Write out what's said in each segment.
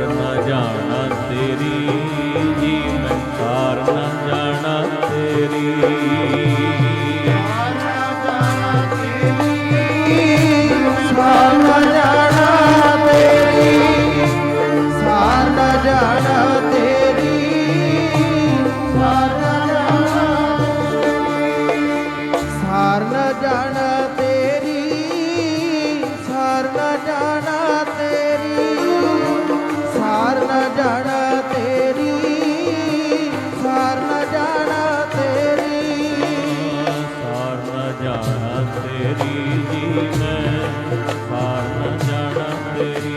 ਨਾ ਜਾਣਾ ਤੇਰੀ ਜੀ ਮੈਂ ਤਾਰ। ਨਾ ਜਾਣਾ ਤੇਰੀ ਸਾਰਾ ਜਾਣਾ ਤੇਰੀ। ਸਾਰਾ ਜਾਣਾ ਤੇਰੀ ਸਾਰਾ ਜਾਣਾ ਸਾਰਾ ਜਾਣਾ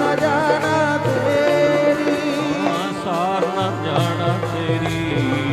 ਜਾਣਾ ਤੇਰੀ। ਸਾਰ ਨਾ ਜਾਣਾ ਤੇਰੀ।